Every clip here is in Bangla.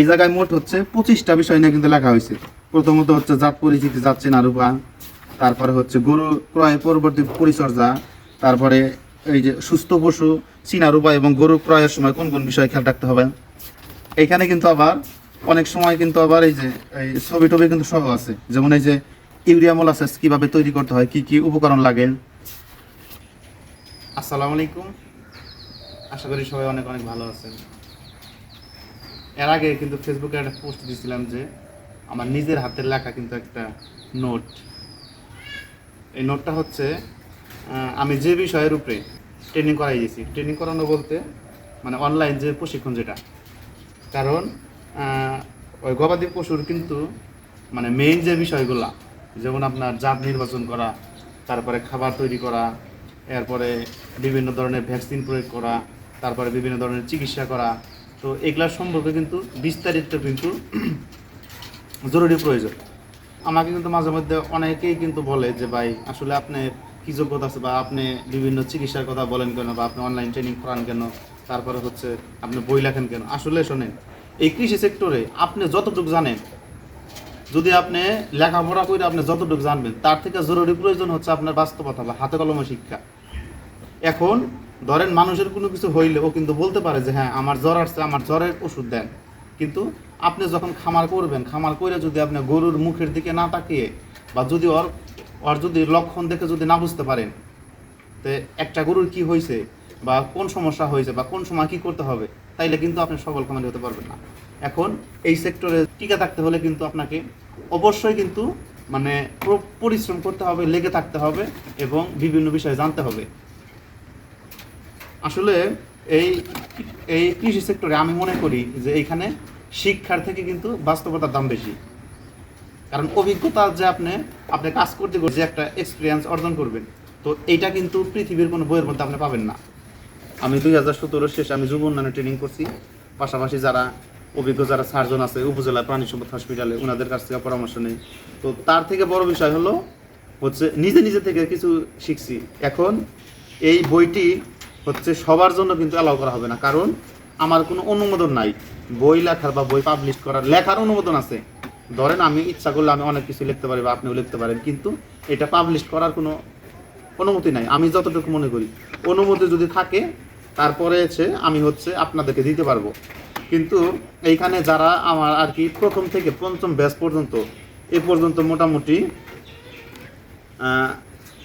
এই জায়গায় মোট হচ্ছে পঁচিশটা বিষয় নিয়ে কিন্তু লেখা হয়েছে। প্রথমত হচ্ছে জাত পরিচিতি, জাত চেনা রূপা তারপরে হচ্ছে গরু ক্রয় পরবর্তী পরিচর্যা, তারপরে এই যে সুস্থ পশু চিনা রূপা এবং গরু ক্রয়ের সময় কোন কোন বিষয়ে খেয়াল রাখতে হবে। এখানে কিন্তু আবার অনেক সময় কিন্তু আবার এই যে, এই ছবি টবি কিন্তু সহ আছে। যেমন এই যে ইউরিয়া মোলাসেস কীভাবে তৈরি করতে হয়, কি কি উপকরণ লাগে। আসসালামু আলাইকুম। আশা করি সবাই অনেক অনেক ভালো আছেন। এর আগে কিন্তু ফেসবুকে একটা পোস্ট দিয়েছিলাম যে আমার নিজের হাতের লেখা কিন্তু একটা নোট এই নোটটা হচ্ছে আমি যে বিষয়ের উপরে ট্রেনিং করাই দিয়েছি। ট্রেনিং করানো বলতে মানে অনলাইন যে প্রশিক্ষণ যেটা। কারণ ওই গবাদি পশুর কিন্তু মানে মেইন যে বিষয়গুলা, যেমন আপনার জাত নির্বাচন করা, তারপরে খাবার তৈরি করা, এরপরে বিভিন্ন ধরনের ভ্যাকসিন প্রয়োগ করা, তারপরে বিভিন্ন ধরনের চিকিৎসা করা তো এগুলার সম্পর্কে কিন্তু বিস্তারিত কিন্তু জরুরি প্রয়োজন। আমাকে কিন্তু মাঝে মধ্যে অনেকেই কিন্তু বলে যে, ভাই, আসলে আপনি কি যোগ্যতা আছে বা আপনি বিভিন্ন চিকিৎসার কথা বলেন কেন বা আপনি অনলাইন ট্রেনিং করান কেন? তারপরে হচ্ছে আপনি বই লেখেন কেন? আসলে শোনেন, এই কৃষি সেক্টরে আপনি যতটুকু জানেন, যদি আপনি লেখাপড়া করে আপনি যতটুকু জানবেন, তার থেকে জরুরি প্রয়োজন হচ্ছে আপনার বাস্তবতা বা হাতে কলমে শিক্ষা। এখন ধরেন মানুষের কোনো কিছু হইলে ও কিন্তু বলতে পারে যে হ্যাঁ আমার জ্বর আসছে, আমার জ্বরের ওষুধ দেন। কিন্তু আপনি যখন খামার করবেন, খামার করে যদি আপনি গরুর মুখের দিকে না তাকিয়ে বা যদি ওর ওর যদি লক্ষণ দেখে যদি না বুঝতে পারেন, তো একটা গরুর কি হয়েছে বা কোন সমস্যা হয়েছে বা কোন সময় কি করতে হবে, তাইলে কিন্তু আপনি সবল খামারি হতে পারবেন না। এখন এই সেক্টরে টিকে থাকতে হলে কিন্তু আপনাকে অবশ্যই কিন্তু মানে পরিশ্রম করতে হবে, লেগে থাকতে হবে এবং বিভিন্ন বিষয়ে জানতে হবে। আসলে এই এই কৃষি সেক্টরে আমি মনে করি যে এইখানে শিক্ষার থেকে কিন্তু বাস্তবতার দাম বেশি। কারণ অভিজ্ঞতা যে আপনি আপনি কাজ করতে করতে যে একটা এক্সপিরিয়েন্স অর্জন করবেন, তো এইটা কিন্তু পৃথিবীর কোনো বইয়ের মধ্যে আপনি পাবেন না। আমি দুই হাজার সতেরো শেষে আমি যুব উন্নয়নে ট্রেনিং করছি। পাশাপাশি যারা অভিজ্ঞ, যারা সার্জন আছে, উপজেলা প্রাণী সম্পদ হসপিটালে ওনাদের কাছ থেকে পরামর্শ নেই। তো তার থেকে বড় বিষয় হলো হচ্ছে নিজে নিজে থেকে কিছু শিখছি। এখন এই বইটি হচ্ছে সবার জন্য কিন্তু অ্যালাউ করা হবে না। কারণ আমার কোনো অনুমোদন নাই। বই লেখার বা বই পাবলিশ করার লেখার অনুমোদন আছে। ধরেন আমি ইচ্ছা করলে আমি অনেক কিছু লিখতে পারি বা আপনিও লিখতে পারেন, কিন্তু এটা পাবলিশ করার কোনো অনুমতি নাই। আমি যতটুকু মনে করি, অনুমতি যদি থাকে, তারপরে হচ্ছে আমি হচ্ছে আপনাদেরকে দিতে পারব। কিন্তু এইখানে যারা আমার আর কি প্রথম থেকে পঞ্চম ব্যাচ পর্যন্ত, এ পর্যন্ত মোটামুটি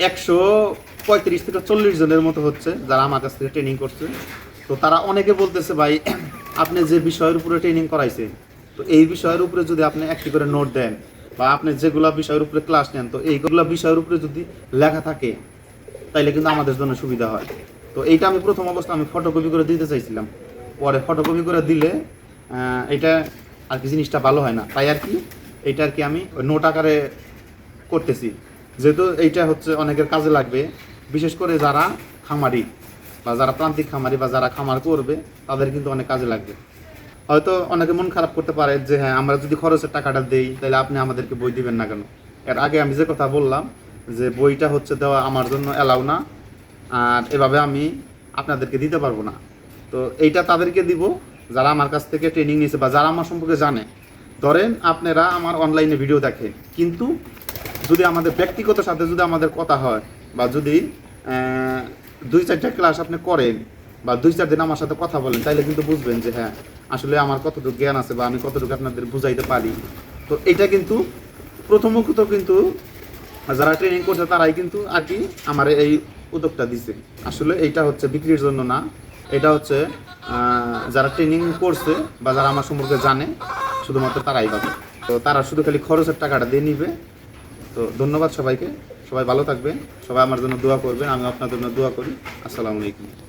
একশো পঁয়ত্রিশ থেকে চল্লিশ জনের মতো হচ্ছে যারা আমার কাছ থেকে ট্রেনিং করছে। তো তারা অনেকে বলতেছে, ভাই, আপনি যে বিষয়ের উপরে ট্রেনিং করাইছেন, তো এই বিষয়ের উপরে যদি আপনি একটি করে নোট দেন বা আপনি যেগুলা বিষয়ের উপরে ক্লাস নেন, তো এইগুলা বিষয়ের উপরে যদি লেখা থাকে, তাইলে কিন্তু আমাদের জন্য সুবিধা হয়। তো এইটা আমি প্রথম অবস্থা আমি ফটোকপি করে দিতে চাইছিলাম। পরে ফটোকপি করে দিলে এটা আর কি জিনিসটা ভালো হয় না। তাই আর কি, এটা আর কি আমি নোট আকারে করতেছি। যেহেতু এইটা হচ্ছে অনেকের কাজে লাগবে, বিশেষ করে যারা খামারি বা যারা প্রান্তিক খামারি বা যারা খামার করবে, তাদের কিন্তু অনেক কাজে লাগবে। হয়তো অনেকে মন খারাপ করতে পারে যে হ্যাঁ আমরা যদি খরচের টাকাটা দেই, তাহলে আপনি আমাদেরকে বই দিবেন না কেন? এর আগে আমি যে কথা বললাম, যে বইটা হচ্ছে দেওয়া আমার জন্য অ্যালাউ না, আর এভাবে আমি আপনাদেরকে দিতে পারব না। তো এইটা তাদেরকে দিব, যারা আমার কাছ থেকে ট্রেনিং নিয়েছে বা যারা আমার সম্পর্কে জানে। ধরেন আপনারা আমার অনলাইনে ভিডিও দেখেন, কিন্তু যদি আমাদের ব্যক্তিগত সাথে যদি আমাদের কথা হয়, বা যদি দুই চারটা ক্লাস আপনি করেন, বা দুই চার দিন আমার সাথে কথা বলেন, তাইলে কিন্তু বুঝবেন যে হ্যাঁ আসলে আমার কতটুকু জ্ঞান আছে, বা আমি কতটুকু আপনাদের বুঝাইতে পারি। তো এটা কিন্তু প্রথমত কিন্তু যারা ট্রেনিং করছে, তারাই কিন্তু আর কি আমার এই উদ্যোগটা দিছে। আসলে এইটা হচ্ছে বিক্রির জন্য না, এটা হচ্ছে যারা ট্রেনিং করছে, বা যারা আমার সম্পর্কে জানে, শুধুমাত্র তারাই পাবে তো তারা শুধু খালি খরচের টাকাটা দিয়ে নিবে তো ধন্যবাদ সবাইকে। সবাই ভালো থাকবেন। সবাই আমার জন্য দোয়া করবেন আমি আপনার জন্য দোয়া করি। আসসালামু আলাইকুম।